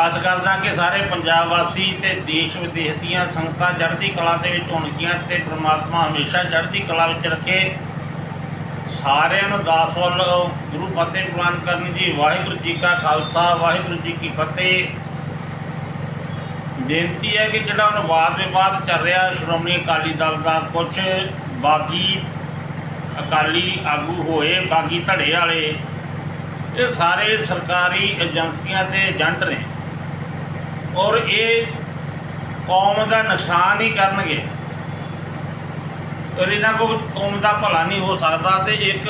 ਆਸ ਕਰਦਾ ਕਿ ਸਾਰੇ ਪੰਜਾਬ ਵਾਸੀ ਤੇ ਦੇਸ਼ ਵਿਦੇਸ਼ ਦੀਆਂ ਸੰਗਤਾਂ ਚੜ੍ਹਦੀ ਕਲਾ ਦੇ ਵਿੱਚ ਹੋਣਗੀਆਂ ਤੇ ਪ੍ਰਮਾਤਮਾ ਹਮੇਸ਼ਾ ਚੜ੍ਹਦੀ ਕਲਾ ਵਿੱਚ ਰੱਖੇ। ਸਾਰਿਆਂ ਨੂੰ ਦਾਸ ਵੱਲ ਗੁਰੂ ਫਤਿਹ ਪ੍ਰਵਾਨ ਕਰਨ ਜੀ। ਵਾਹਿਗੁਰੂ ਜੀ ਕਾ ਖਾਲਸਾ, ਵਾਹਿਗੁਰੂ ਜੀ ਕੀ ਫਤਿਹ। ਬੇਨਤੀ ਹੈ ਕਿ ਜਿਹੜਾ ਹੁਣ ਵਾਦ ਵਿਵਾਦ ਚੱਲ ਰਿਹਾ, ਸ਼੍ਰੋਮਣੀ ਅਕਾਲੀ ਦਲ ਦਾ ਕੁਝ ਬਾਗੀ ਅਕਾਲੀ ਆਗੂ ਹੋਏ, ਬਾਗੀ ਧੜੇ ਵਾਲੇ, ਇਹ ਸਾਰੇ ਸਰਕਾਰੀ ਏਜੰਸੀਆਂ ਦੇ ਏਜੰਟ ਨੇ। ਔਰ ਇਹ ਕੌਮ ਦਾ ਨੁਕਸਾਨ ਹੀ ਕਰਨਗੇ। ਔਰ ਇਹਨਾਂ ਕੋਲ ਕੌਮ ਦਾ ਭਲਾ ਨਹੀਂ ਹੋ ਸਕਦਾ ਤੇ ਇੱਕ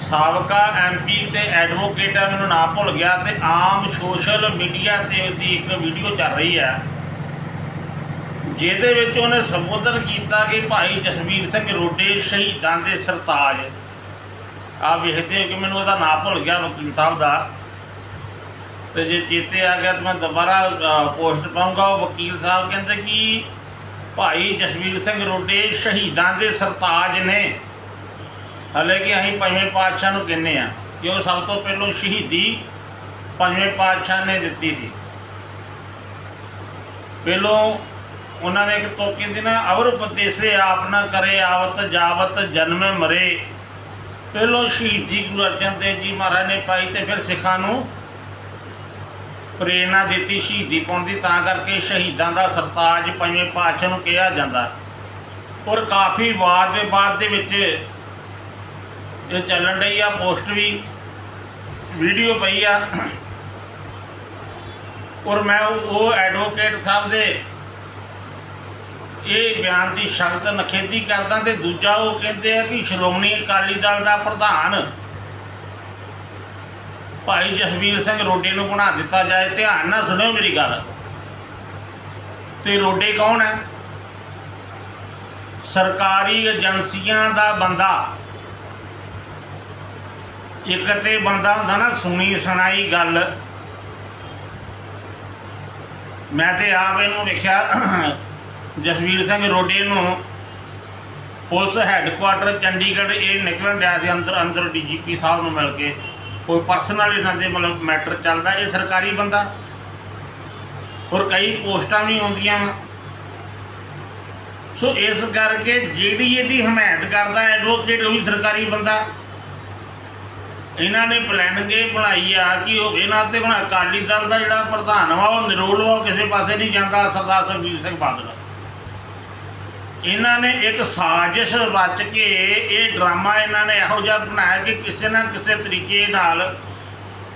ਸਾਬਕਾ ਐਮਪੀ ਤੇ ਐਡਵੋਕੇਟ ਆ, ਮੈਨੂੰ ਨਾਂ ਭੁੱਲ ਗਿਆ ਤੇ ਆਮ ਸੋਸ਼ਲ ਮੀਡੀਆ ਤੇ ਉਹਦੀ ਇੱਕ ਵੀਡੀਓ ਚੱਲ ਰਹੀ ਹੈ ਜਿਹਦੇ ਵਿੱਚ ਉਹਨੇ ਸੰਬੋਧਨ ਕੀਤਾ ਕਿ ਭਾਈ ਜਸਵੀਰ ਸਿੰਘ ਰੋਡੇ ਸ਼ਹੀਦਾਂ ਦੇ ਸਰਤਾਜ। ਆ ਵੇਖਦੇ ਹੋ ਕਿ ਮੈਨੂੰ ਉਹਦਾ ਨਾਂ ਭੁੱਲ ਗਿਆ ਵਕੀਲ ਸਾਹਿਬ ਦਾ। ਤੇ ਜੇ ਚੇਤੇ ਆ ਗਿਆ ਤਾਂ ਮੈਂ ਦੁਬਾਰਾ ਪੋਸਟ ਪਾਉਂਗਾ ਉਹ ਵਕੀਲ ਸਾਹਿਬ ਕਹਿੰਦੇ ਕਿ ਭਾਈ ਜਸਵੀਰ ਸਿੰਘ ਰੋਡੇ ਸ਼ਹੀਦਾਂ ਦੇ ਸਰਤਾਜ ਨੇ। ਹਲੇ ਕਿ ਅਸੀਂ ਪੰਜਵੇਂ ਪਾਤਸ਼ਾਹ ਨੂੰ ਕਹਿੰਦੇ ਆ ਕਿ ਉਹ ਸਭ ਤੋਂ ਪਹਿਲਾਂ ਸ਼ਹੀਦੀ ਪੰਜਵੇਂ ਪਾਤਸ਼ਾਹ ਨੇ ਦਿੱਤੀ ਸੀ। ਪਹਿਲੋਂ ਉਹਨਾਂ ਨੇ ਇੱਕ ਤੋਕੇ ਦੀ ਨਾ, ਅਵਰ ਉਪਦੇਸੇ ਆਪ ਨਾ ਕਰੇ, ਆਵਤ ਜਾਵਤ ਜਨਮੇ ਮਰੇ। ਪਹਿਲੋਂ ਸ਼ਹੀਦੀ ਗੁਰੂ ਅਰਜਨ ਦੇਵ ਜੀ ਮਹਾਰਾਜ ਨੇ ਪਾਈ ਤੇ ਫਿਰ ਸਿੱਖਾਂ ਨੂੰ ਪ੍ਰੇਰਣਾ ਦਿੱਤੀ ਸ਼ਹੀਦੀ ਪਾਉਂਦੀ, ਤਾਂ ਕਰਕੇ ਸ਼ਹੀਦਾਂ ਦਾ ਸਰਤਾਜ ਪੰਜਵੇਂ ਪਾਤਸ਼ਾਹ ਨੂੰ ਕਿਹਾ ਜਾਂਦਾ। ਔਰ ਕਾਫੀ ਬਾਅਦ ਦੇ ਬਾਅਦ ਦੇ ਵਿੱਚ ਇਹ ਚੱਲਣ ਰਹੀ ਆ, ਪੋਸਟ ਵੀ, ਵੀਡੀਓ ਪਈ ਆ। ਔਰ ਮੈਂ ਉਹ ਐਡਵੋਕੇਟ ਸਾਹਿਬ ਦੇ ਇਹ ਬਿਆਨ ਦੀ ਸ਼ਕਤ ਨਖੇਦੀ ਕਰਦਾ ਤੇ ਦੂਜਾ ਉਹ ਕਹਿੰਦੇ ਆ ਕਿ ਸ਼੍ਰੋਮਣੀ ਅਕਾਲੀ ਦਲ ਦਾ ਪ੍ਰਧਾਨ ਭਾਈ ਜਸਵੀਰ ਸਿੰਘ ਰੋਡੇ ਨੂੰ ਬਣਾ ਦਿੱਤਾ ਜਾਏ, ਧਿਆਨ ਨਾਲ ਸੁਣਿਓ ਮੇਰੀ ਗੱਲ। ਤੇ ਰੋਡੇ ਕੌਣ ਹੈ? ਸਰਕਾਰੀ ਏਜੰਸੀਆਂ ਦਾ ਬੰਦਾ। ਇੱਕ ਤੇ ਬੰਦਾ ਹੁੰਦਾ ਨਾ, ਸੁਣੀ ਸੁਣਾਈ ਗੱਲ। ਮੈਂ ਤੇ ਆਪ ਇਹਨੂੰ ਵੇਖਿਆ, ਜਸਵੀਰ ਸਿੰਘ ਰੋਡੇ ਨੂੰ ਪੁਲਿਸ ਹੈੱਡਕੁਆਟਰ ਚੰਡੀਗੜ੍ਹ ਇਹ ਨਿਕਲਣ ਡਿਆ ਸੀ ਅੰਦਰ ਅੰਦਰ ਡੀਜੀਪੀ ਸਾਹਿਬ ਨੂੰ ਮਿਲ ਕੇ। ਕੋਈ ਪਰਸਨਲ ਇਹਨਾਂ ਦੇ ਮਤਲਬ ਮੈਟਰ ਚੱਲਦਾ, ਇਹ ਸਰਕਾਰੀ ਬੰਦਾ। ਹੋਰ ਕਈ ਪੋਸਟਾਂ ਵੀ ਆਉਂਦੀਆਂ ਵਾ। ਸੋ ਇਸ ਕਰਕੇ ਜਿਹੜੀ ਇਹਦੀ ਹਮਾਇਤ ਕਰਦਾ ਐਡਵੋਕੇਟ ਉਹ ਵੀ ਸਰਕਾਰੀ ਬੰਦਾ। ਇਹਨਾਂ ਨੇ ਪਲੈਨਿੰਗ ਇਹ ਬਣਾਈ ਆ ਕਿ ਉਹ ਇਹਨਾਂ ਤੇ ਹੁਣ ਅਕਾਲੀ ਦਲ ਦਾ ਜਿਹੜਾ ਪ੍ਰਧਾਨ ਵਾ, ਉਹ ਨਿਰੋਲ ਵਾ ਕਿਸੇ ਪਾਸੇ ਨਹੀਂ ਜਾਂਦਾ, ਸਰਦਾਰ ਸੁਖਬੀਰ ਸਿੰਘ ਬਾਦਲ। ਇਹਨਾਂ ਨੇ ਇੱਕ ਸਾਜ਼ਿਸ਼ ਰਚ ਕੇ ਇਹ ਡਰਾਮਾ ਇਹਨਾਂ ਨੇ ਇਹੋ ਜਿਹਾ ਬਣਾਇਆ ਕਿ ਕਿਸੇ ਨਾ ਕਿਸੇ ਤਰੀਕੇ ਨਾਲ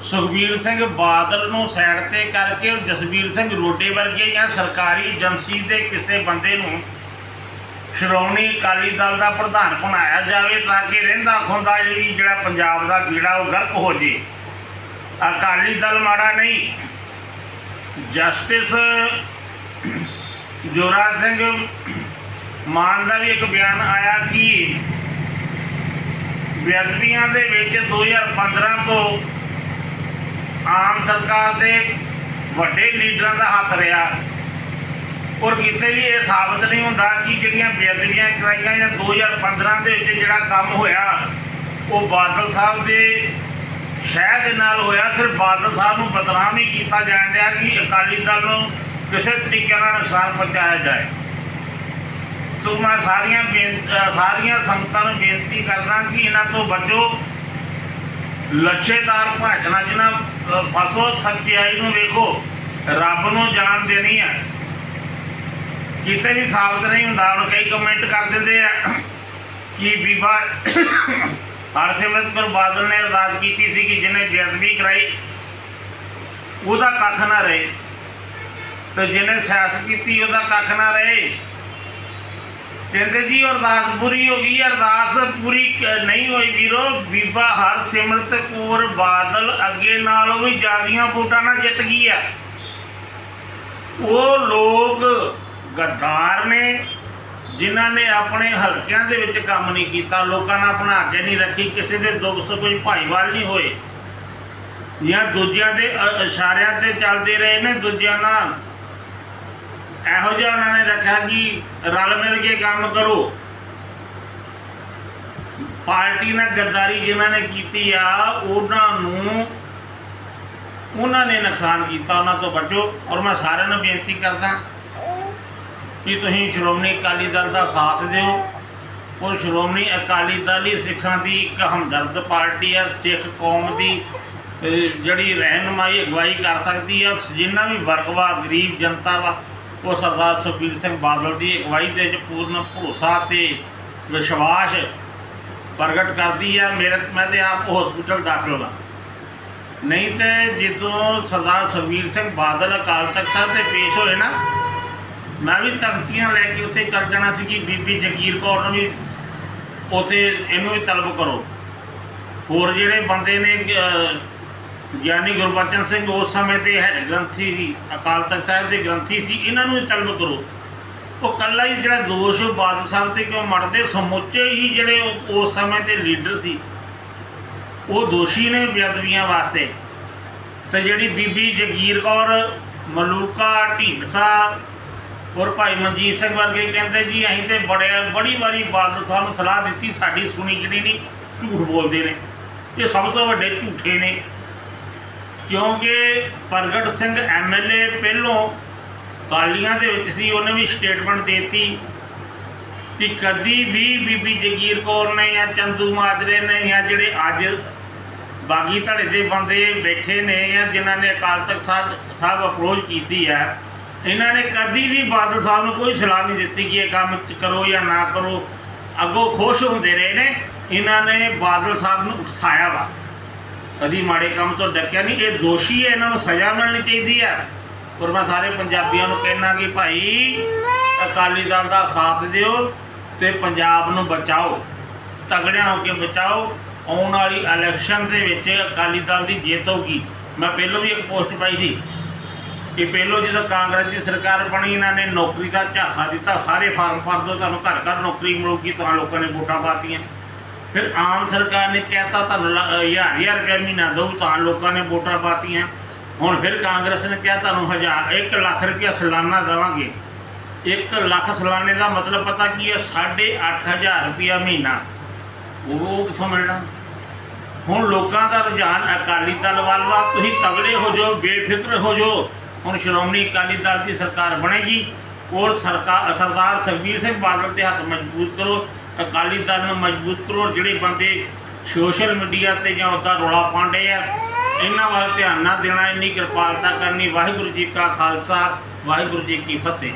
ਸੁਖਬੀਰ ਸਿੰਘ ਬਾਦਲ ਨੂੰ ਸਾਈਡ ਤੇ ਕਰਕੇ ਜਸਬੀਰ ਸਿੰਘ ਰੋਡੇ ਵਰਗੇ ਜਾਂ ਸਰਕਾਰੀ ਏਜੰਸੀ ਦੇ ਕਿਸੇ ਬੰਦੇ ਨੂੰ ਸ਼੍ਰੋਮਣੀ ਅਕਾਲੀ ਦਲ ਦਾ ਪ੍ਰਧਾਨ ਬਣਾਇਆ ਜਾਵੇ ਤਾਂ ਕਿ ਰਹਿੰਦਾ ਖੁੰਦਾ ਜਿਹੜੀ ਜਿਹੜਾ ਪੰਜਾਬ ਦਾ ਕੀੜਾ ਉਹ ਗਰਕ ਹੋ ਜੇ। ਅਕਾਲੀ ਦਲ ਮਾੜਾ ਨਹੀਂ। ਜਸਟਿਸ ਜੋਰਾ ਸਿੰਘ ਮਾਨ ਦਾ ਵੀ ਇੱਕ ਬਿਆਨ ਆਇਆ ਕਿ ਬੇਅਦਬੀਆਂ ਦੇ ਵਿੱਚ 2015 ਤੋਂ ਆਮ ਸਰਕਾਰ ਦੇ ਵੱਡੇ ਲੀਡਰਾਂ ਦਾ ਹੱਥ ਰਿਹਾ। ਔਰ ਕਿਤੇ ਵੀ ਇਹ ਸਾਬਤ ਨਹੀਂ ਹੁੰਦਾ ਕਿ ਜਿਹੜੀਆਂ ਬੇਅਦਬੀਆਂ ਕਰਾਈਆਂ ਜਾਂ 2015 ਦੇ ਵਿੱਚ ਜਿਹੜਾ ਕੰਮ ਹੋਇਆ, ਉਹ ਬਾਦਲ ਸਾਹਿਬ ਦੇ ਸ਼ਹਿ ਦੇ ਨਾਲ ਹੋਇਆ। ਸਿਰਫ ਬਾਦਲ ਸਾਹਿਬ ਨੂੰ ਬਦਨਾਮ ਹੀ ਕੀਤਾ ਜਾਣ ਰਿਹਾ ਕਿ ਅਕਾਲੀ ਦਲ ਨੂੰ ਕਿਸੇ ਤਰੀਕੇ ਨਾਲ ਨੁਕਸਾਨ ਪਹੁੰਚਾਇਆ ਜਾਏ। ਤੋ ਮੈਂ ਸਾਰੀਆਂ ਬੇਨ- ਸਾਰੀਆਂ ਸੰਗਤਾਂ ਨੂੰ ਬੇਨਤੀ ਕਰਦਾ ਕਿ ਇਹਨਾਂ ਤੋਂ ਬਚੋ। ਲੱਛੇਦਾਰ ਭਾਸ਼ਣਾ ਜਿਹਨਾਂ ਅ, ਫਸੋ ਸੱਚਾਈ ਨੂੰ ਵੇਖੋ ਰੱਬ ਨੂੰ ਜਾਣ ਦੇਣੀ ਹੈ ਕਿਤੇ ਵੀ ਸਾਬਤ ਨਹੀਂ ਹੁੰਦਾ ਹੁਣ ਕਈ ਕਮੈਂਟ ਕਰ ਦਿੰਦੇ ਆ ਕਿ ਬੀਬਾ ਹਰਸਿਮਰਤ ਕੌਰ ਬਾਦਲ ਨੇ ਅਰਦਾਸ ਕੀਤੀ ਸੀ ਕਿ ਜਿਹਨੇ ਬੇਅਦਬੀ ਕਰਾਈ ਉਹਦਾ ਕੱਖ ਨਾ ਰਹੇ। ਤੇ ਜਿਹਨੇ ਸਿਆਸਤ ਕੀਤੀ ਉਹਦਾ ਕੱਖ ਨਾ ਰਹੇ। ਕਹਿੰਦੇ ਜੀ ਅਰਦਾਸ ਪੂਰੀ ਹੋ ਗਈ, ਅਰਦਾਸ ਪੂਰੀ ਨਹੀਂ ਹੋਈ ਵੀਰੋ। ਬੀਬਾ ਹਰਸਿਮਰਤ ਕੌਰ ਬਾਦਲ ਅੱਗੇ ਨਾਲੋਂ ਵੀ ਜ਼ਿਆਦੀਆਂ ਵੋਟਾਂ ਨਾਲ ਜਿੱਤ ਗਈ ਆ। ਉਹ ਲੋਕ ਗੱਦਾਰ ਨੇ, ਜਿਨ੍ਹਾਂ ਨੇ ਆਪਣੇ ਹਲਕਿਆਂ ਦੇ ਵਿੱਚ ਕੰਮ ਨਹੀਂ ਕੀਤਾ, ਲੋਕਾਂ ਨਾਲ ਆਪਣਾ ਅੱਗੇ ਨਹੀਂ ਰੱਖੀ, ਕਿਸੇ ਦੇ ਦੁੱਖ ਸੁੱਖ ਕੋਈ ਭਾਈਵਾਲ ਨਹੀਂ ਹੋਏ। ਜਾਂ ਦੂਜਿਆਂ ਦੇ ਇਸ਼ਾਰਿਆਂ ਤੇ ਚੱਲਦੇ ਰਹੇ ਨੇ, ਦੂਜਿਆਂ ਨਾਲ ਇਹੋ ਜਿਹਾ ਉਹਨਾਂ ਨੇ ਰੱਖਿਆ ਕਿ ਰਲ ਮਿਲ ਕੇ ਕੰਮ ਕਰੋ। ਪਾਰਟੀ ਨਾਲ ਗੱਦਾਰੀ ਜਿਨ੍ਹਾਂ ਨੇ ਕੀਤੀ ਆ, ਉਹਨਾਂ ਨੂੰ ਉਹਨਾਂ ਨੇ ਨੁਕਸਾਨ ਕੀਤਾ, ਉਹਨਾਂ ਤੋਂ ਬਚੋ। ਔਰ ਮੈਂ ਸਾਰਿਆਂ ਨੂੰ ਬੇਨਤੀ ਕਰਦਾ ਕਿ ਤੁਸੀਂ ਸ਼੍ਰੋਮਣੀ ਅਕਾਲੀ ਦਲ ਦਾ ਸਾਥ ਦਿਓ। ਔਰ ਸ਼੍ਰੋਮਣੀ ਅਕਾਲੀ ਦਲ ਹੀ ਸਿੱਖਾਂ ਦੀ ਇੱਕ ਹਮਦਰਦ ਪਾਰਟੀ ਆ, ਸਿੱਖ ਕੌਮ ਦੀ ਜਿਹੜੀ ਰਹਿਨਮਾਈ ਅਗਵਾਈ ਕਰ ਸਕਦੀ ਆ। ਜਿੰਨਾ ਵੀ ਵਰਗ ਵਾ ਗਰੀਬ ਜਨਤਾ ਵਾ ਉਹ ਸਰਦਾਰ ਸੁਖਬੀਰ ਸਿੰਘ ਬਾਦਲ ਦੀ ਅਗਵਾਈ ਦੇ ਵਿੱਚ ਪੂਰਨ ਭਰੋਸਾ ਤੇ ਵਿਸ਼ਵਾਸ ਪ੍ਰਗਟ ਕਰਦੀ ਆ। ਮੇਰੇ ਮੈਂ ਤੇ ਆਪ ਹਸਪੀਟਲ ਦਾਖਲ ਹਾਂ ਨਹੀਂ ਤੇ ਜਦੋਂ ਸਰਦਾਰ ਸੁਖਬੀਰ ਸਿੰਘ ਬਾਦਲ ਅਕਾਲ ਤਖਤ ਸਾਹਿਬ ਤੇ ਪੇਸ਼ ਹੋਏ ਨਾ, ਮੈਂ ਵੀ ਤਖਤੀਆਂ ਲੈ ਕੇ ਉੱਥੇ ਚੱਲ ਜਾਣਾ ਸੀ ਕਿ ਬੀਬੀ ਜਗੀਰ ਕੌਰ ਨੂੰ ਵੀ ਉੱਥੇ ਇਹਨੂੰ ਵੀ ਤਲਬ ਕਰੋ। ਹੋਰ ਜਿਹੜੇ ਬੰਦੇ ਨੇ ਗਿਆਨੀ ਗੁਰਬਚਨ ਸਿੰਘ ਉਸ ਸਮੇਂ ਤੇ ਹੈਡ ਗ੍ਰੰਥੀ ਸੀ, ਅਕਾਲ ਤਖਤ ਸਾਹਿਬ ਦੇ ਗ੍ਰੰਥੀ ਸੀ, ਇਹਨਾਂ ਨੂੰ ਤਲਬ ਕਰੋ। ਉਹ ਕੱਲਾ ਹੀ ਜਿਹੜਾ ਦੋਸ਼ ਬਾਦਲ ਸਾਹਿਬ ਤੇ ਕਿਉਂ ਮੜਦੇ, ਸਮੁੱਚੇ ਹੀ ਜਿਹੜੇ ਉਸ ਸਮੇਂ ਤੇ ਲੀਡਰ ਸੀ, ਉਹ ਦੋਸ਼ੀ ਨੇ ਬੇਅਦਬੀਆਂ ਵਾਸਤੇ। ਤੇ ਜਿਹੜੀ ਬੀਬੀ ਜਗੀਰ ਕੌਰ, ਮਲੂਕਾ, ਢੀਂਡਸਾ ਔਰ ਭਾਈ ਮਨਜੀਤ ਸਿੰਘ ਵਰਗੇ ਕਹਿੰਦੇ, ਜੀ, ਅਸੀਂ ਤੇ ਬੜੇ, ਬੜੀ ਵਾਰੀ ਬਾਦਲ ਸਾਹਿਬ ਨੂੰ ਸਲਾਹ ਦਿੱਤੀ, ਸਾਡੀ ਸੁਣੀ ਜਿਹੜੀ ਨਹੀਂ, ਝੂਠ ਬੋਲਦੇ ਨੇ। ਇਹ ਸਭ ਤੋਂ ਵੱਡੇ ਝੂਠੇ ਨੇ। ਕਿਉਂਕਿ ਪ੍ਰਗਟ ਸਿੰਘ ਐਮਐਲਏ ਪਹਿਲੋਂ ਕਾਲੀਆਂ ਦੇ ਵਿੱਚ ਸੀ, ਉਹਨੇ ਵੀ ਸਟੇਟਮੈਂਟ ਦਿੱਤੀ ਕਿ ਕਦੀ ਵੀ ਬੀਬੀ ਜਗੀਰ ਕੌਰ ਨੇ ਜਾਂ ਚੰਦੂ ਮਾਜਰੇ ਨੇ ਜਾਂ ਜਿਹੜੇ ਅੱਜ ਬਾਗੀ ਧੜੇ ਦੇ ਬੰਦੇ ਬੈਠੇ ਨੇ ਜਾਂ ਜਿਨ੍ਹਾਂ ਨੇ ਅਕਾਲ ਤਖਤ ਸਾਹਿਬ ਸਾਹਿਬ ਅਪਰੋਚ ਕੀਤੀ ਹੈ, ਇਹਨਾਂ ਨੇ ਕਦੀ ਵੀ ਬਾਦਲ ਸਾਹਿਬ ਨੂੰ ਕੋਈ ਸਲਾਹ ਨਹੀਂ ਦਿੱਤੀ ਕਿ ਇਹ ਕੰਮ ਕਰੋ ਜਾਂ ਨਾ ਕਰੋ। ਅੱਗੋਂ ਖੁਸ਼ ਹੁੰਦੇ ਰਹੇ ਨੇ, ਇਹਨਾਂ ਨੇ ਬਾਦਲ ਸਾਹਿਬ ਨੂੰ ਉਕਸਾਇਆ ਵਾ। ਕਦੀ ਮਾੜੇ ਕੰਮ ਤੋਂ ਡੱਕਿਆ ਨਹੀਂ, ਇਹ ਦੋਸ਼ੀ ਹੈ, ਇਹਨਾਂ ਨੂੰ ਸਜ਼ਾ ਮਿਲਣੀ ਚਾਹੀਦੀ ਹੈ। ਔਰ ਮੈਂ ਸਾਰੇ ਪੰਜਾਬੀਆਂ ਨੂੰ ਕਹਿਣਾ ਕਿ ਭਾਈ, ਅਕਾਲੀ ਦਲ ਦਾ ਸਾਥ ਦਿਓ ਤੇ ਪੰਜਾਬ ਨੂੰ ਬਚਾਓ, ਤਗੜਿਆਂ ਹੋ ਕੇ ਬਚਾਓ। ਆਉਣ ਵਾਲੀ ਇਲੈਕਸ਼ਨ ਦੇ ਵਿੱਚ ਅਕਾਲੀ ਦਲ ਦੀ ਜਿੱਤ ਹੋਊਗੀ। ਮੈਂ ਪਹਿਲਾਂ ਵੀ ਇੱਕ ਪੋਸਟ ਪਾਈ ਸੀ ਕਿ ਪਹਿਲੋਂ ਜਦੋਂ ਕਾਂਗਰਸ ਦੀ ਸਰਕਾਰ ਬਣੀ, ਇਹਨਾਂ ਨੇ ਨੌਕਰੀ ਦਾ ਝਾਂਸਾ ਦਿੱਤਾ, ਸਾਰੇ ਫਾਰਮ ਭਰ ਦਿਓ, ਤੁਹਾਨੂੰ ਘਰ ਘਰ ਨੌਕਰੀ ਮਿਲੂਗੀ, ਤਾਂ ਲੋਕਾਂ ਨੇ ਵੋਟਾਂ ਪਾਤੀਆਂ। ਫਿਰ ਆਮ ਸਰਕਾਰ ਨੇ ਕਹਿਤਾ ਤੁਹਾਨੂੰ ਲ- ਹਜ਼ਾਰ ਹਜ਼ਾਰ ਰੁਪਏ ਮਹੀਨਾ ਦਊ ਤਾਂ ਲੋਕਾਂ ਨੇ ਵੋਟਾਂ ਪਾਤੀਆਂ। ਹੁਣ ਫਿਰ ਕਾਂਗਰਸ ਨੇ ਕਿਹਾ ਤੁਹਾਨੂੰ ਹਜ਼ਾਰ 1 ਲੱਖ ਰੁਪਏ ਸਾਲਾਨਾ ਦੇਵਾਂਗੇ। 1 ਲੱਖ ਸਾਲਾਨੇ ਦਾ ਮਤਲਬ ਪਤਾ ਕੀ ਹੈ? 8500 ਰੁਪਇਆ ਮਹੀਨਾ। ਉਹ ਕਿੱਥੋਂ ਮਿਲਣਾ? ਹੁਣ ਲੋਕਾਂ ਦਾ ਰੁਝਾਨ ਅਕਾਲੀ ਦਲ ਵੱਲ ਵਾ। ਤੁਸੀਂ ਤਗੜੇ ਹੋ ਜਾਓ, ਬੇਫਿਕਰ ਹੋ ਜਾਓ। ਹੁਣ ਸ਼੍ਰੋਮਣੀ ਅਕਾਲੀ ਦਲ ਦੀ ਸਰਕਾਰ ਬਣੇਗੀ। ਔਰ ਸਰਕਾਰ ਸਰਦਾਰ ਸੁਖਬੀਰ ਸਿੰਘ ਬਾਦਲ ਤੇ ਹੱਥ ਮਜ਼ਬੂਤ ਕਰੋ। ਅਕਾਲੀ ਦਲ ਨੂੰ ਮਜ਼ਬੂਤ ਕਰੋ, ਜਿਹੜੇ ਬੰਦੇ ਸੋਸ਼ਲ ਮੀਡੀਆ ਤੇ ਜਾਂ ਉਹਦਾ ਰੌਲਾ ਪਾਉਂਦੇ ਆ, ਇਹਨਾਂ ਵੱਲ ਧਿਆਨ ਨਾ ਦੇਣਾ, ਇੰਨੀ ਕਿਰਪਾਲਤਾ ਕਰਨੀ। ਵਾਹਿਗੁਰੂ ਜੀ ਕਾ ਖਾਲਸਾ, ਵਾਹਿਗੁਰੂ ਜੀ ਕੀ ਫਤਿਹ।